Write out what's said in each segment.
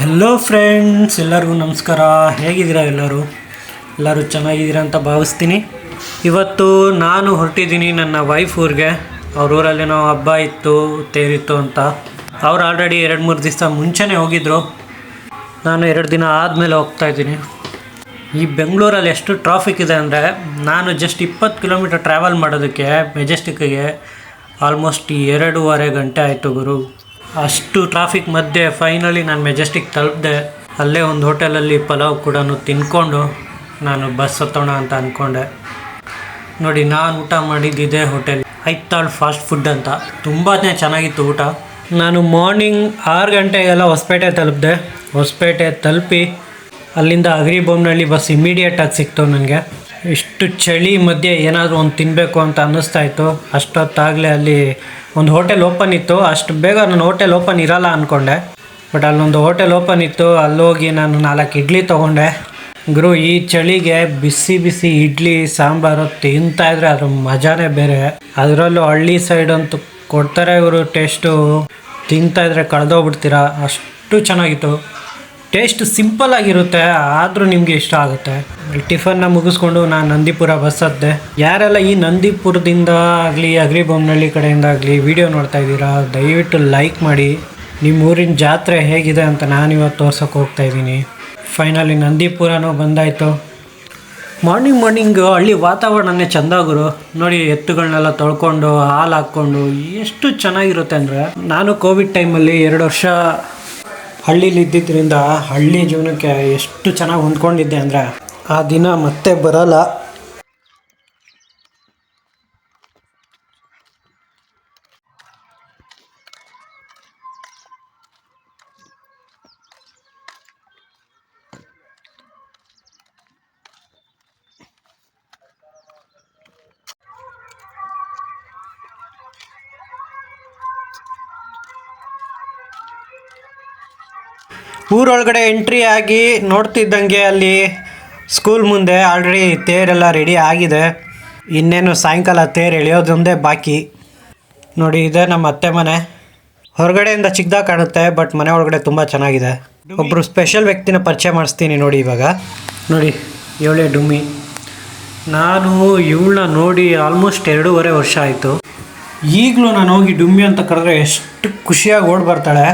Hello friends ಎಲ್ಲರಿಗೂ ನಮಸ್ಕಾರ. ಹೇಗಿದ್ದೀರಾ ಎಲ್ಲರೂ? ಎಲ್ಲರೂ ಚೆನ್ನಾಗಿದ್ದೀರಾ ಅಂತ ಭಾವಿಸ್ತೀನಿ. ಇವತ್ತು ನಾನು ಹೊರಟಿದ್ದೀನಿ ನನ್ನ ವೈಫ್ ಊರಿಗೆ. ಅವ್ರ ಊರಲ್ಲೇನೋ ಹಬ್ಬ ಇತ್ತು ತೇರಿತ್ತು ಅಂತ. ಅವ್ರು ಆಲ್ರೆಡಿ ಎರಡು ಮೂರು ದಿವಸ ಮುಂಚೆನೇ ಹೋಗಿದ್ದರು ನಾನು ಎರಡು ದಿನ ಆದಮೇಲೆ ಹೋಗ್ತಾ ಇದ್ದೀನಿ. ಈ ಬೆಂಗಳೂರಲ್ಲಿ ಎಷ್ಟು ಟ್ರಾಫಿಕ್ ಇದೆ ಅಂದರೆ, ನಾನು ಜಸ್ಟ್ ಇಪ್ಪತ್ತು ಕಿಲೋಮೀಟರ್ ಟ್ರಾವೆಲ್ ಮಾಡೋದಕ್ಕೆ ಮೆಜೆಸ್ಟಿಕ್ಕಿಗೆ ಆಲ್ಮೋಸ್ಟ್ ಎರಡೂವರೆ ಗಂಟೆ ಆಯಿತು ಗುರು. ಅಷ್ಟು ಟ್ರಾಫಿಕ್ ಮಧ್ಯೆ ಫೈನಲಿ ನಾನು ಮೆಜೆಸ್ಟಿಕ್ ತಲುಪಿದೆ. ಅಲ್ಲೇ ಒಂದು ಹೋಟೆಲಲ್ಲಿ ಪಲಾವ್ ಕೂಡ ತಿನ್ಕೊಂಡು ನಾನು ಬಸ್ ಹತ್ತೋಣ ಅಂತ ಅಂದ್ಕೊಂಡೆ ನೋಡಿ, ನಾನು ಊಟ ಮಾಡಿದ್ದಿದೆ ಹೋಟೆಲ್ ಐತಾಳ್ ಫಾಸ್ಟ್ ಫುಡ್ ಅಂತ. ತುಂಬಾ ಚೆನ್ನಾಗಿತ್ತು ಊಟ. ನಾನು ಮಾರ್ನಿಂಗ್ ಆರು ಗಂಟೆಗೆಲ್ಲ ಹೊಸಪೇಟೆ ತಲುಪಿದೆ. ಹೊಸಪೇಟೆ ತಲುಪಿ ಅಲ್ಲಿಂದ ಅಗ್ರಿಬೊಮ್ಮನಹಳ್ಳಿ ಬಸ್ ಇಮ್ಮಿಡಿಯೇಟಾಗಿ ಸಿಕ್ತು ನನಗೆ. ಇಷ್ಟು ಚಳಿ ಮಧ್ಯೆ ಏನಾದರೂ ಒಂದು ತಿನ್ನಬೇಕು ಅಂತ ಅನ್ನಿಸ್ತಾ ಇತ್ತು. ಅಷ್ಟೊತ್ತಾಗಲೇ ಅಲ್ಲಿ ಒಂದು ಹೋಟೆಲ್ ಓಪನ್ ಇತ್ತು. ಅಷ್ಟು ಬೇಗ ನಾನು ಹೋಟೆಲ್ ಓಪನ್ ಇರಲ್ಲ ಅಂದ್ಕೊಂಡೆ ಬಟ್ ಅಲ್ಲೊಂದು ಹೋಟೆಲ್ ಓಪನ್ ಇತ್ತು. ಅಲ್ಲೋಗಿ ನಾನು ನಾಲ್ಕು ಇಡ್ಲಿ ತೊಗೊಂಡೆ. ಗುರು, ಈ ಚಳಿಗೆ ಬಿಸಿ ಬಿಸಿ ಇಡ್ಲಿ, ಸಾಂಬಾರು ತಿಂತಾ ಇದ್ರೆ ಅದ್ರ ಮಜಾನೇ ಬೇರೆ. ಅದರಲ್ಲೂ ಹಳ್ಳಿ ಸೈಡ್ ಅಂತೂ ಕೊಡ್ತಾರೆ ಇವರು ಟೇಸ್ಟು ತಿಂತಾ ಇದ್ರೆ ಕಳೆದೋಗ್ಬಿಡ್ತೀರಾ? ಅಷ್ಟು ಚೆನ್ನಾಗಿತ್ತು. ಟೇಸ್ಟ್ ಸಿಂಪಲ್ ಆಗಿರುತ್ತೆ, ಆದರೂ ನಿಮಗೆ ಇಷ್ಟ ಆಗುತ್ತೆ. ಟಿಫನ್ನ ಮುಗಿಸ್ಕೊಂಡು ನಾನು ನಂದಿಪುರ ಬಸ್ ಹತ್ತಿದೆ ಯಾರೆಲ್ಲ ಈ ನಂದಿಪುರದಿಂದ ಆಗಲಿ ಅಗ್ರಿಬೊಮ್ಮನಹಳ್ಳಿ ಕಡೆಯಿಂದ ಆಗಲಿ ವಿಡಿಯೋ ನೋಡ್ತಾ ಇದ್ದೀರಾ, ದಯವಿಟ್ಟು ಲೈಕ್ ಮಾಡಿ. ನಿಮ್ಮ ಊರಿನ ಜಾತ್ರೆ ಹೇಗಿದೆ ಅಂತ ನಾನು ಇವತ್ತು ತೋರ್ಸೋಕೆ ಹೋಗ್ತಾ ಇದ್ದೀನಿ. ಫೈನಲಿ ನಂದಿಪುರನೂ ಬಂದಾಯಿತು. ಮಾರ್ನಿಂಗ್ ಮಾರ್ನಿಂಗ್ ಹಳ್ಳಿ ವಾತಾವರಣನೇ ಚಂದಾಗುರು ನೋಡಿ ಎತ್ತುಗಳನ್ನೆಲ್ಲ ತೊಳ್ಕೊಂಡು, ಹಾಲು ಹಾಕ್ಕೊಂಡು, ಎಷ್ಟು ಚೆನ್ನಾಗಿರುತ್ತೆ ಅಂದರೆ, ನಾನು ಕೋವಿಡ್ ಟೈಮಲ್ಲಿ ಎರಡು ವರ್ಷ ಹಳ್ಳೀಲಿ ಇದ್ದಿದ್ದರಿಂದ ಹಳ್ಳಿ ಜೀವನಕ್ಕೆ ಎಷ್ಟು ಚೆನ್ನಾಗಿ ಹೊಂದ್ಕೊಂಡಿದ್ದೆ ಅಂದರೆ ಆ ದಿನ ಮತ್ತೆ ಬರಲ್ಲ. ಊರೊಳಗಡೆ ಎಂಟ್ರಿ ಆಗಿ ನೋಡ್ತಿದ್ದಂಗೆ ಅಲ್ಲಿ ಸ್ಕೂಲ್ ಮುಂದೆ ಆಲ್ರೆಡಿ ತೇರೆಲ್ಲ ರೆಡಿ ಆಗಿದೆ. ಇನ್ನೇನು ಸಾಯಂಕಾಲ ತೇರು ಎಳೆಯೋದೊಂದೇ ಬಾಕಿ. ನೋಡಿ, ಇದೆ ನಮ್ಮ ಅತ್ತೆ ಮನೆ. ಹೊರಗಡೆಯಿಂದ ಚಿಕ್ಕದಾಗ ಕಾಣುತ್ತೆ ಬಟ್ ಮನೆ ಒಳಗಡೆ ತುಂಬ ಚೆನ್ನಾಗಿದೆ. ಒಬ್ಬರು ಸ್ಪೆಷಲ್ ವ್ಯಕ್ತಿನ ಪರಿಚಯ ಮಾಡಿಸ್ತೀನಿ ನೋಡಿ ಇವಾಗ. ನೋಡಿ, ಏಳೇ ಡುಮ್ಮಿ. ನಾನು ಇವಳನ್ನ ನೋಡಿ ಆಲ್ಮೋಸ್ಟ್ ಎರಡೂವರೆ ವರ್ಷ ಆಯಿತು. ಈಗಲೂ ನಾನು ಹೋಗಿ ಡುಮ್ಮಿ ಅಂತ ಕರೆದ್ರೆ ಎಷ್ಟು ಖುಷಿಯಾಗಿ ಓಡಿ ಬರ್ತಾಳೆ.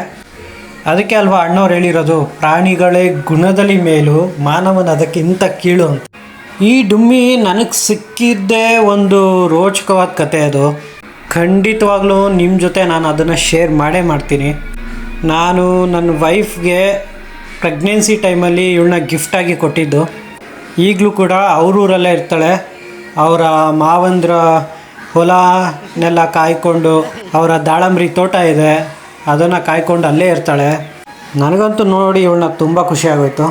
ಅದಕ್ಕೆ ಅಲ್ವಾ ಅಣ್ಣವ್ರು ಹೇಳಿರೋದು, ಪ್ರಾಣಿಗಳೇ ಗುಣದಲ್ಲಿ ಮೇಲು, ಮಾನವನ ಅದಕ್ಕಿಂತ ಕೀಳು ಅಂತ. ಈ ಡುಮ್ಮಿ ನನಗೆ ಸಿಕ್ಕಿದ್ದೇ ಒಂದು ರೋಚಕವಾದ ಕತೆ ಅದು. ಖಂಡಿತವಾಗ್ಲೂ ನಿಮ್ಮ ಜೊತೆ ನಾನು ಅದನ್ನು ಶೇರ್ ಮಾಡೇ ಮಾಡ್ತೀನಿ. ನಾನು ನನ್ನ ವೈಫ್ಗೆ ಪ್ರೆಗ್ನೆನ್ಸಿ ಟೈಮಲ್ಲಿ ಇವಳನ್ನ ಗಿಫ್ಟಾಗಿ ಕೊಟ್ಟಿದ್ದು. ಈಗಲೂ ಕೂಡ ಅವ್ರೂರಲ್ಲೇ ಇರ್ತಾಳೆ. ಅವರ ಮಾವಂದ್ರ ಹೊಲನೆಲ್ಲ ಕಾಯ್ಕೊಂಡು ಅವರ ದಾಳಂಬ್ರಿ ತೋಟ ಇದೆ. ಅದನ್ನು ಕಾಯ್ಕೊಂಡು ಅಲ್ಲೇ ಇರ್ತಾಳೆ. ನನಗಂತೂ ನೋಡಿ ಇವಳನ್ನ ತುಂಬ ಖುಷಿ ಆಗೋಯ್ತು.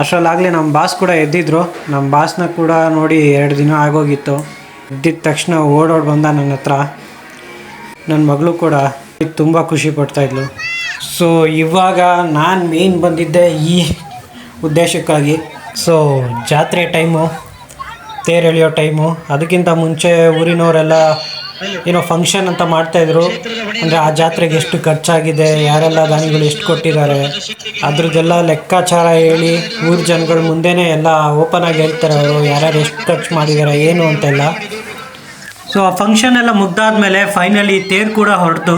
ಅಷ್ಟರಲ್ಲಾಗಲೇ ನಮ್ಮ ಬಾಸ್ ಕೂಡ ಎದ್ದಿದ್ರು. ನಮ್ಮ ಬಾಸ್ನ ಕೂಡ ನೋಡಿ ಎರಡು ದಿನ ಆಗೋಗಿತ್ತು. ಎದ್ದಿದ ತಕ್ಷಣ ಓಡೋಡಿ ಬಂದ ನನ್ನ ಹತ್ರ. ನನ್ನ ಮಗಳು ಕೂಡ ತುಂಬ ಖುಷಿ ಪಡ್ತಾಯಿದ್ಲು ಸೊ ಇವಾಗ ನಾನು ಮೇನ್ ಬಂದಿದ್ದೆ ಈ ಉದ್ದೇಶಕ್ಕಾಗಿ. ಸೊ ಜಾತ್ರೆ ಟೈಮು ತೇರೆಳೆಯೋ ಟೈಮು ಅದಕ್ಕಿಂತ ಮುಂಚೆ ಊರಿನವರೆಲ್ಲ ಏನೋ ಫಂಕ್ಷನ್ ಅಂತ ಮಾಡ್ತಾಯಿದ್ರು ಅಂದರೆ ಆ ಜಾತ್ರೆಗೆ ಎಷ್ಟು ಖರ್ಚಾಗಿದೆ, ಯಾರೆಲ್ಲ ದಾನಿಗಳು ಎಷ್ಟು ಕೊಟ್ಟಿದ್ದಾರೆ, ಅದ್ರದ್ದೆಲ್ಲ ಲೆಕ್ಕಾಚಾರ ಹೇಳಿ ಊರು ಜನಗಳ ಮುಂದೆನೇ ಎಲ್ಲ ಓಪನ್ ಆಗಿ ಹೇಳ್ತಾರೆ ಅವರು, ಯಾರ್ಯಾರು ಎಷ್ಟು ಖರ್ಚು ಮಾಡಿದ್ದಾರೆ ಏನು ಅಂತೆಲ್ಲ. ಸೊ ಆ ಫಂಕ್ಷನ್ ಎಲ್ಲ ಮುಗ್ದಾದ್ಮೇಲೆ ಫೈನಲಿ ತೇರು ಕೂಡ ಹೊರಟು.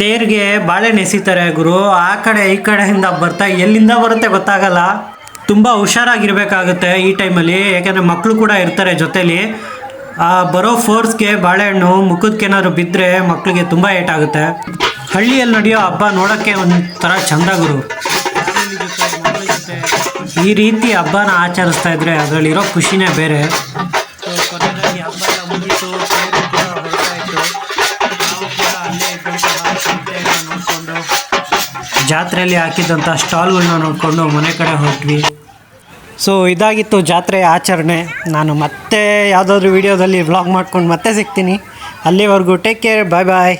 ತೇರಿಗೆ ಬಾಳೆಹಣ್ಣು ಎಸಿತಾರೆ ಗುರು. ಆ ಕಡೆ ಈ ಕಡೆಯಿಂದ ಬರ್ತಾ ಎಲ್ಲಿಂದ ಬರುತ್ತೆ ಗೊತ್ತಾಗಲ್ಲ. ತುಂಬ ಹುಷಾರಾಗಿರ್ಬೇಕಾಗುತ್ತೆ ಈ ಟೈಮಲ್ಲಿ ಯಾಕೆಂದರೆ ಮಕ್ಕಳು ಕೂಡ ಇರ್ತಾರೆ ಜೊತೇಲಿ. ಆ ಬರೋ ಫೋರ್ಸ್ಗೆ ಬಾಳೆಹಣ್ಣು ಮುಖದಕ್ಕೇನಾದ್ರು ಬಿದ್ದರೆ ಮಕ್ಕಳಿಗೆ ತುಂಬ ಏಟಾಗುತ್ತೆ. ಹಳ್ಳಿಯಲ್ಲಿ ನಡೆಯೋ ಹಬ್ಬ ನೋಡೋಕ್ಕೆ ಒಂಥರ ಚಂದ ಗುರು. ಈ ರೀತಿ ಹಬ್ಬನ ಆಚರಿಸ್ತಾ ಇದ್ರೆ ಅದರಲ್ಲಿರೋ ಖುಷಿನೇ ಬೇರೆ. ಜಾತ್ರೆಯಲ್ಲಿ ಹಾಕಿದ್ದಂಥ ಸ್ಟಾಲ್ಗಳನ್ನ ನೋಡಿಕೊಂಡು ಮನೆ ಕಡೆ ಹೊರಟ್ವಿ. ಸೊ ಇದಾಗಿತ್ತು ಜಾತ್ರೆ ಆಚರಣೆ. ನಾನು ಮತ್ತೆ ಯಾವುದಾದ್ರೂ ವೀಡಿಯೋದಲ್ಲಿ ವ್ಲಾಗ್ ಮಾಡ್ಕೊಂಡು ಮತ್ತೆ ಸಿಗ್ತೀನಿ. ಅಲ್ಲಿವರೆಗೂ ಟೇಕ್ ಕೇರ್ ಬಾಯ್ ಬಾಯ್